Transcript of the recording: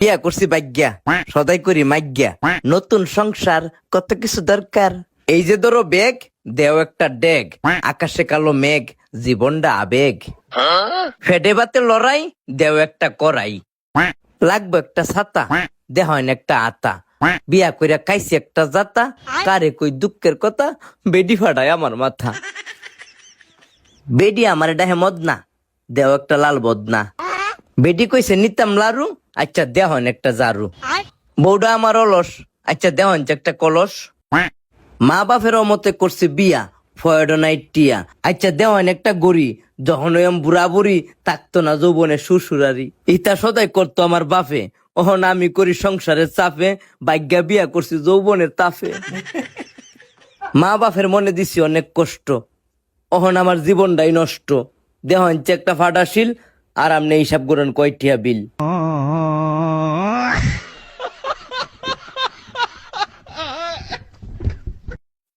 বিয়া করছি ভাগ্যা। সদাই করি মাগ্যা নতুন সংসার কত কিছু দরকার। এই যে ধরো বেগ দেও একটা ডেগ। আকাশে কালো মেঘ জীবনটা আবেগ। ফেডে বাতে লড়াই দেও একটা করাই। লাগবে একটা ছাতা দেহন একটা আতা। বিয়া কইরা খাইছি একটা জাতা কারে কই দুঃখের কথা বেডি ফাটায় আমার মাথা। বেডি আমার ডাহে মদনা দেও একটা লাল বদনা। বেডি কইছে নিতাম লারু আচ্ছা দেহন একটা জারু। বৌডা আমার অলস আচ্ছা দেহন যে একটা কলস। মা বাপের মতে করছে বিয়া ফয়ড নাইট টিয়া। আচ্ছা দেওয়ান একটা গড়ি যখন ওই বুড়া বুড়ি থাকতো না যৌবনে শ্বশুরারি। ইতা সদাই করতো আমার বাপে। ওহন আমি করি সংসারের চাপে ভাগ্যা বিয়া করছি যৌবনের তাফে মা বাপের মনে দিছি অনেক কষ্ট। অহন আমার জীবনটাই নষ্ট। দেহন একটা ফাটাশিল আর আমনে সব গুরন কয়টিয়া বিল?